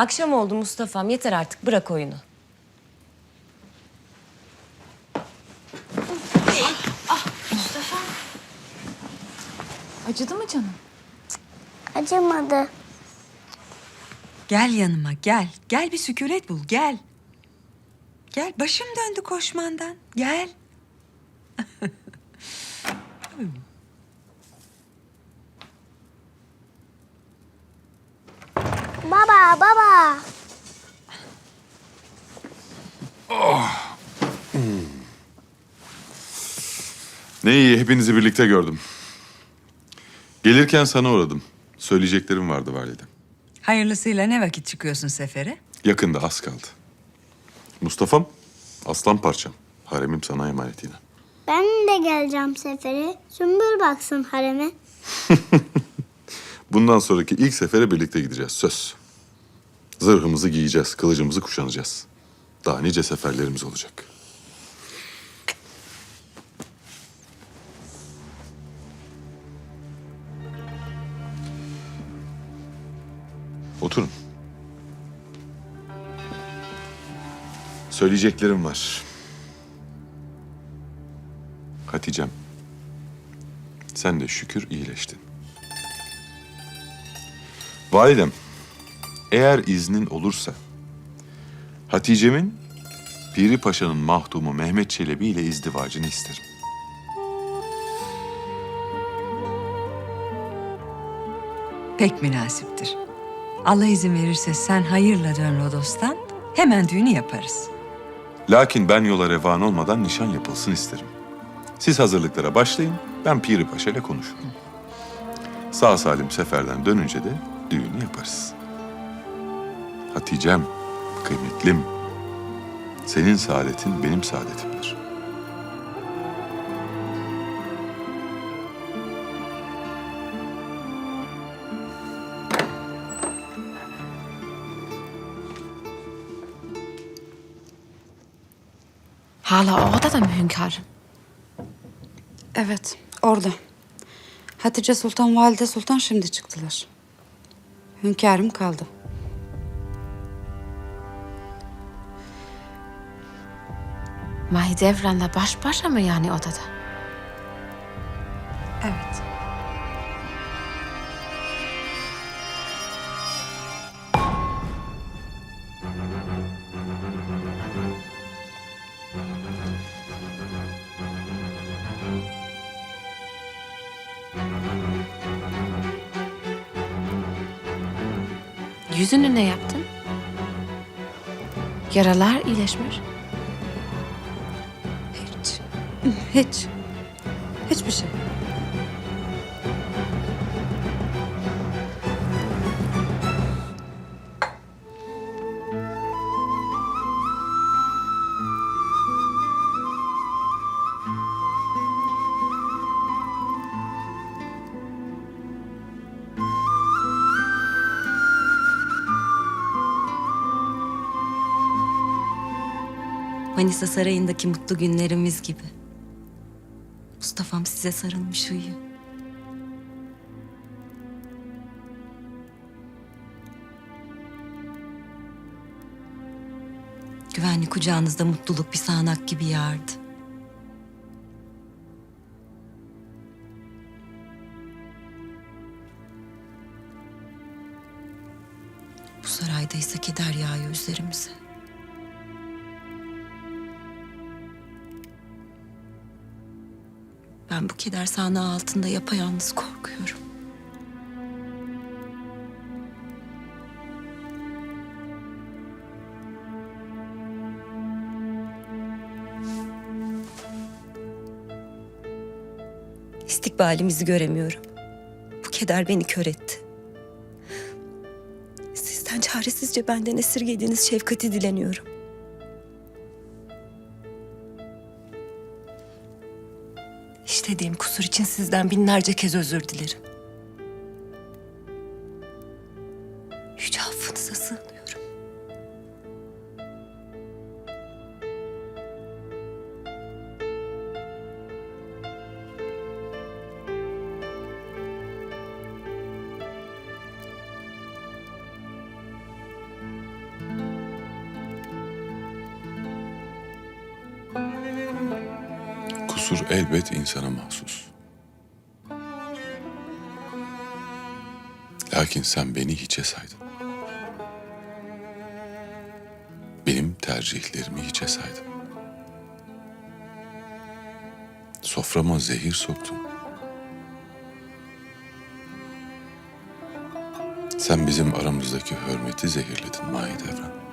Akşam oldu Mustafa'm. Yeter artık. Bırak oyunu. Acıdı mı canım? Acımadı. Gel yanıma gel. Gel bir sükunet bul gel. Gel başım döndü koşmandan. Gel. Baba, baba. Ne iyi hepinizi birlikte gördüm. Gelirken sana uğradım. Söyleyeceklerim vardı validem. Hayırlısıyla ne vakit çıkıyorsun sefere? Yakında az kaldı. Mustafa'm, aslan parçam. Haremim sana emanet yine. Ben de geleceğim sefere. Sümbül baksın hareme. Bundan sonraki ilk sefere birlikte gideceğiz. Söz. Zırhımızı giyeceğiz, kılıcımızı kuşanacağız. Daha nice seferlerimiz olacak. Oturun. Söyleyeceklerim var. Hatice'm, sen de şükür iyileştin. Validem, eğer iznin olursa Hatice'min Piri Paşa'nın mahdumu Mehmet Çelebi ile izdivacını isterim. Pek münasiptir. Allah izin verirse sen hayırla dön Rodos'tan. Hemen düğünü yaparız. Lakin ben yola revan olmadan nişan yapılsın isterim. Siz hazırlıklara başlayın, ben Piri Paşa ile konuşurum. Sağ salim seferden dönünce de düğünü yaparız. Hatice'm, kıymetlim, senin saadetin benim saadetimdir. Hala orada da mı hünkârım? Evet, orada. Hatice Sultan, Valide Sultan şimdi çıktılar. Hünkârım kaldı. Mahidevran'la baş başa mı yani odada? Evet. Yüzünü ne yaptın? Yaralar iyileşmiş. Hiç. Hiç. Hiçbir şey. Manisa Sarayı'ndaki mutlu günlerimiz gibi. Mustafa'm size sarılmış uyuyor. Güvenli kucağınızda mutluluk bir sağanak gibi yağardı. Bu sarayda ise keder yağıyor üzerimize. Ben bu keder sahnağı altında yapayalnız korkuyorum. İstikbalimizi göremiyorum. Bu keder beni kör etti. Sizden çaresizce benden esirgediğiniz şefkati dileniyorum. İşlediğim kusur için sizden binlerce kez özür dilerim. Kusur elbet insana mahsus. Lakin sen beni hiçe saydın. Benim tercihlerimi hiçe saydın. Soframa zehir soktun. Sen bizim aramızdaki hürmeti zehirledin Mahidevran.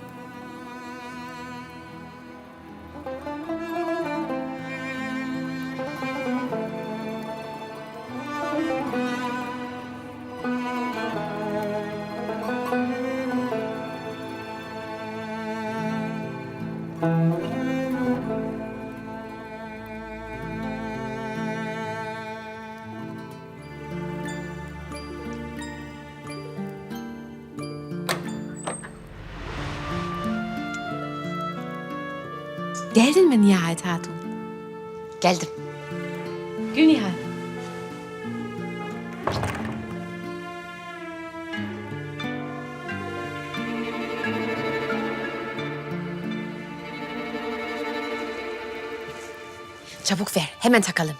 Geldin mi nihayet hatun? Geldim. Gülnihal. Çabuk ver, hemen takalım.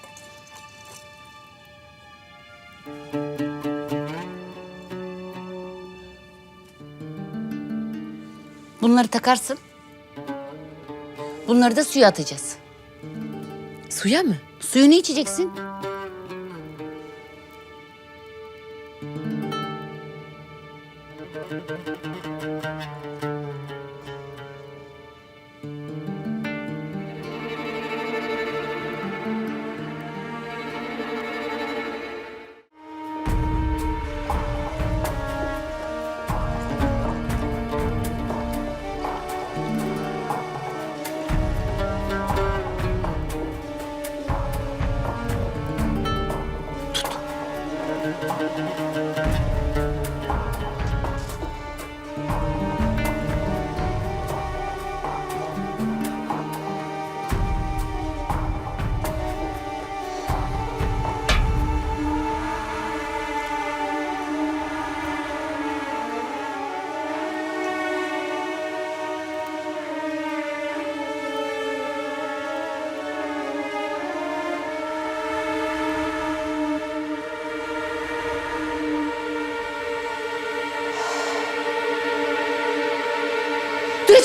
Bunları takarsın. Bunları da suya atacağız. Suya mı? Suyunu içeceksin.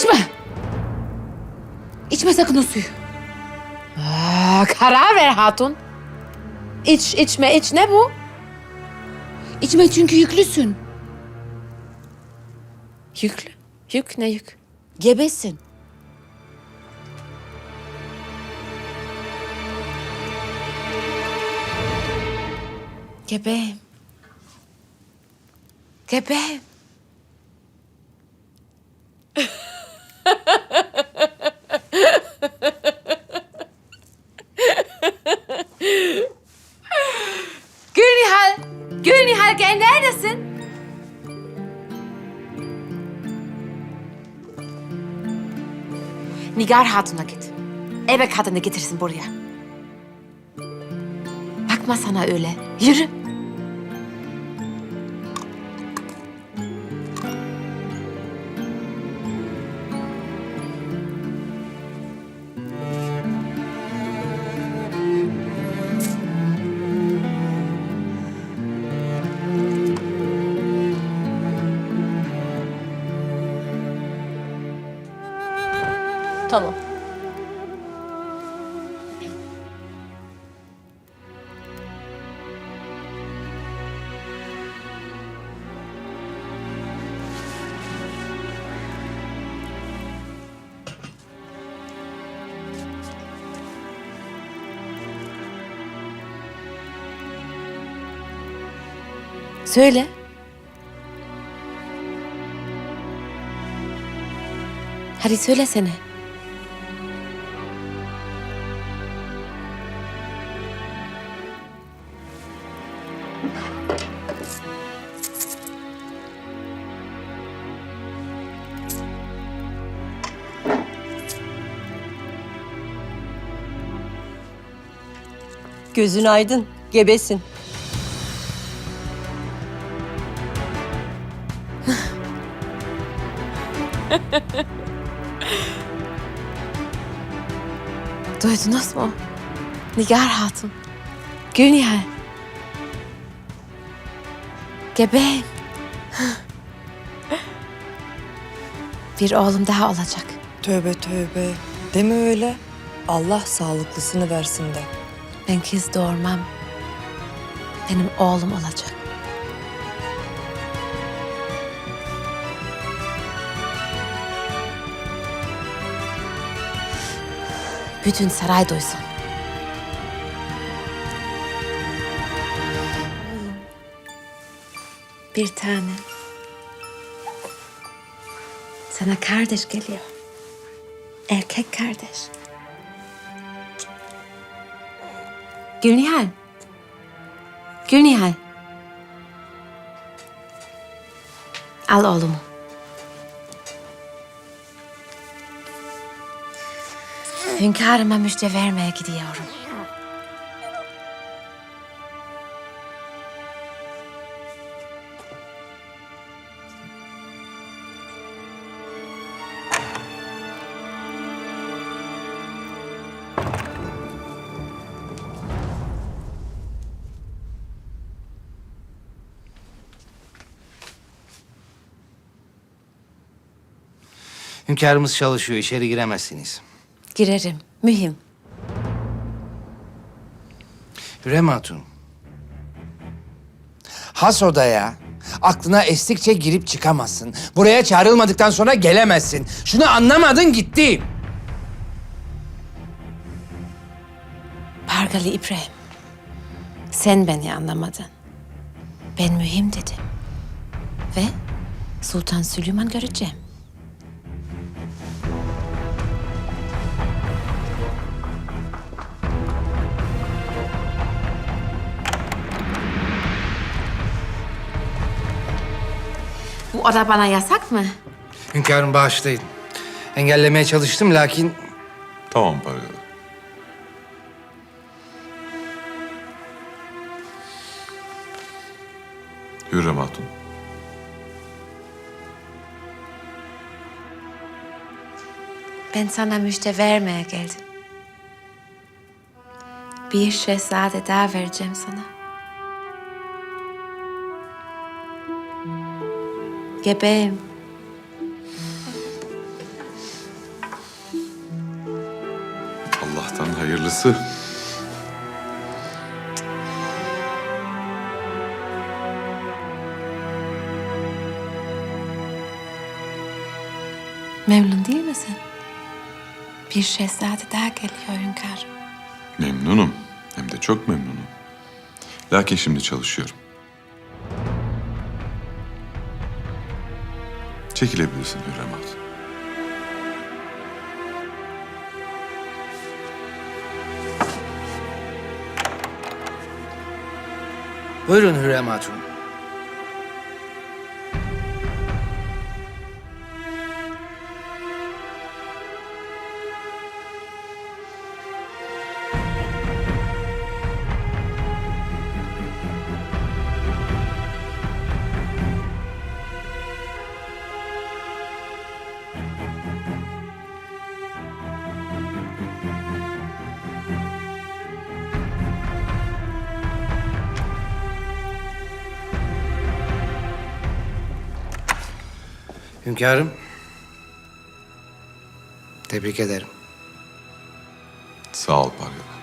İçme. İçme sakın o suyu. Aa, karar ver hatun. İç, içme, iç. Ne bu? İçme çünkü yüklüsün. Yüklü. Yük ne yük? Gebesin. Gebeyim. Gebeyim. Nigar Hatun'a git. Eve kadını getirsin buraya. Bakma sana öyle. Yürü. Tamam. Söyle. Hadi söylesene. Gözün aydın. Gebesin. Duydunuz mu? Nigar Hatun. Gülnihal. Gebeğim. Bir oğlum daha olacak. Tövbe tövbe. Deme öyle. Allah sağlıklısını versin de. Ben kız doğurmam. Benim oğlum olacak. Bütün saray duysun. Bir tane. Sana kardeş geliyor. Erkek kardeş. Gülnihal. Gülnihal. Al oğlumu. Hünkârıma müjde vermeye gidiyorum. Hünkârımız çalışıyor, içeri giremezsiniz. Girerim. Mühim. Hürrem Hatun. Has odaya aklına estikçe girip çıkamazsın. Buraya çağrılmadıktan sonra gelemezsin. Şunu anlamadın gitti. Pargalı İbrahim. Sen beni anlamadın. Ben mühim dedim. Ve Sultan Süleyman göreceğim. Bu oda bana yasak mı? Hünkârım bağışlayın. Engellemeye çalıştım lakin Tamam Pargalı. Hürrem Hatun. Ben sana müjde vermeye geldim. Bir şehzade daha vereceğim sana. Gebeğim. Allah'tan hayırlısı. Memnun değil misin? Bir şehzade daha geliyor hünkârım. Memnunum. Hem de çok memnunum. Lakin şimdi çalışıyorum. Çekilebilirsin Hürrem Hatun. buyurun Hürrem Hatun. Hünkârım. Tebrik ederim. Sağ ol Pargalı.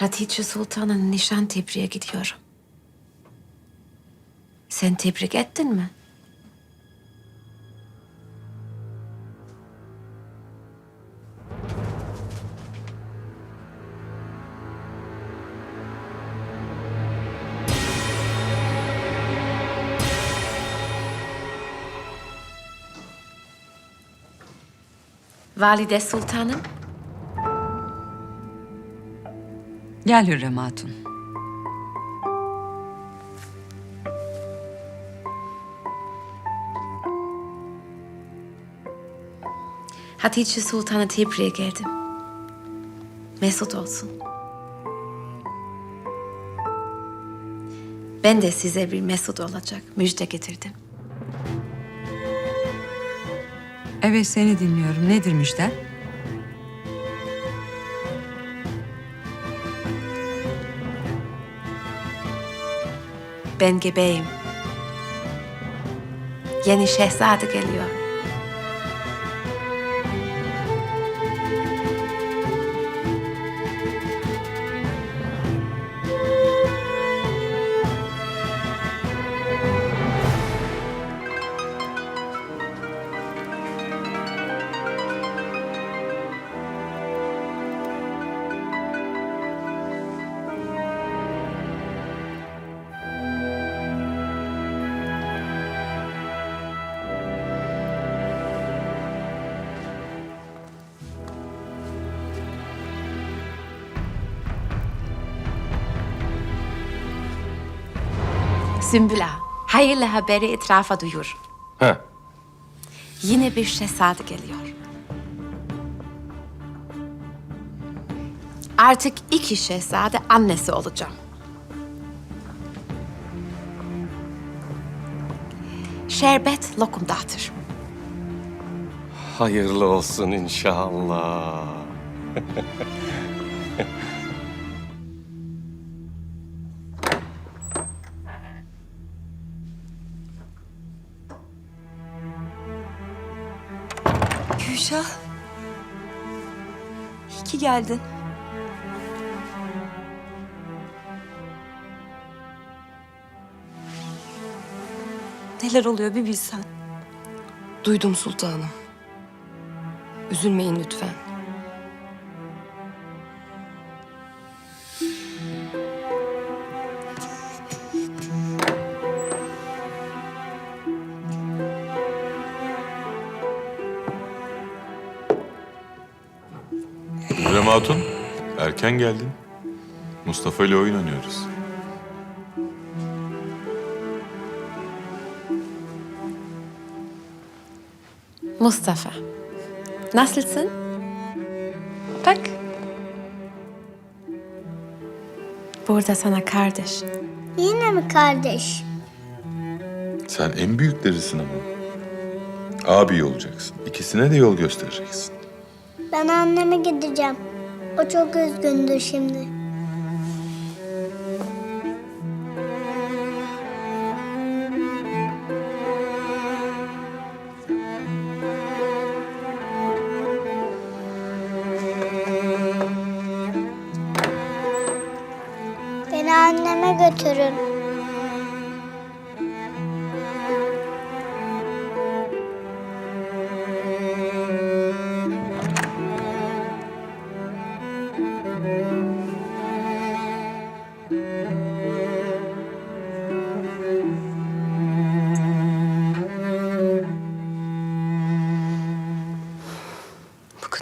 Hatice Sultan'ın nişan tebriğe gidiyorum. Sen tebrik ettin mi? Valide Sultanım, Gel Hürrem Hatun. Hatice Sultan'a tebriğe geldim. Mesut olsun. Ben de size bir mesut olacak müjde getirdim. Evet seni dinliyorum. Nedir müjde? Ben gebeyim. Yeni şehzade geliyor. Sümbül Ağa, hayırlı haberi etrafa duyur. Heh. Yine bir şehzade geliyor. Artık iki şehzade annesi olacağım. Şerbet lokum dağıtır. Hayırlı olsun inşallah. geldin. Neler oluyor bir bilsen. Duydum sultanım. Üzülmeyin lütfen. Erken geldin. Mustafa ile oyun oynuyoruz. Mustafa, nasılsın? Bak. Burada sana kardeş. Yine mi kardeş? Sen en büyüklerisin ama. Abi olacaksın. İkisine de yol göstereceksin. Ben anneme gideceğim. O çok üzgündür şimdi.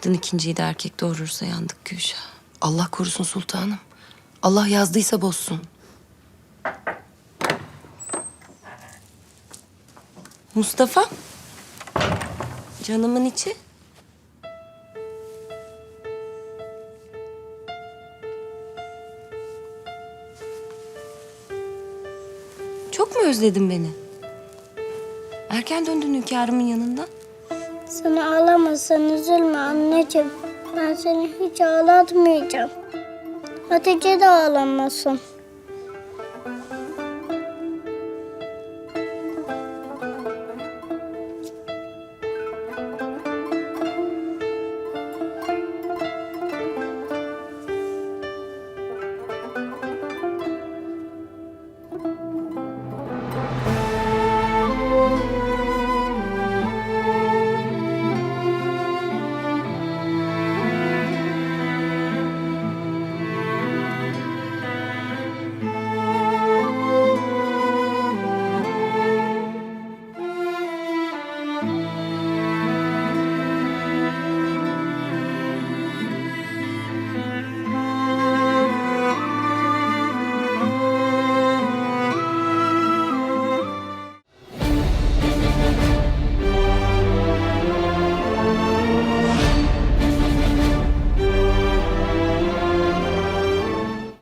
Kadın ikinciyi de erkek doğurursa yandık Gülşah. Allah korusun sultanım. Allah yazdıysa bozsun. Mustafa. Canımın içi. Çok mu özledin beni? Erken döndün hünkârımın yanından. Sen ağlamasan üzülme anneciğim. Ben seni hiç ağlatmayacağım. Hatice de ağlamasın.